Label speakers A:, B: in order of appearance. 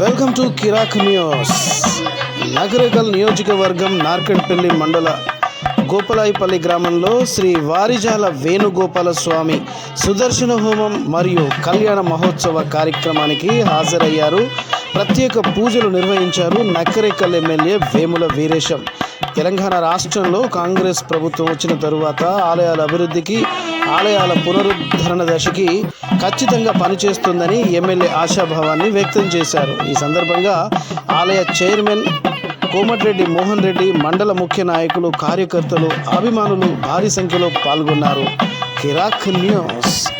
A: Welcome to Kiraak news Nakrekal నియోజకవర్గం నార్కెట్పల్లి మండల గోపలాయిపల్లి గ్రామంలో శ్రీ వారిజాల వేణుగోపాల స్వామి సుదర్శన హోమం మరియు కళ్యాణ మహోత్సవ కార్యక్రమానికి హాజరయ్యారు. ప్రత్యేక పూజలు నిర్వహించారు నక్కరేకల్ ఎమ్మెల్యే వేముల వీరేశం. తెలంగాణ రాష్ట్రంలో కాంగ్రెస్ ప్రభుత్వం వచ్చిన తరువాత ఆలయాల అభివృద్ధికి ఆలయాల పునరుద్ధరణ దశకి ఖచ్చితంగా పనిచేస్తుందని ఎమ్మెల్యే ఆశాభావాన్ని వ్యక్తం చేశారు. ఈ సందర్భంగా ఆలయ చైర్మన్ కోమటిరెడ్డి మోహన్ రెడ్డి మండల ముఖ్య నాయకులు కార్యకర్తలు అభిమానులు భారీ సంఖ్యలో పాల్గొన్నారు. కిరాక్ న్యూస్.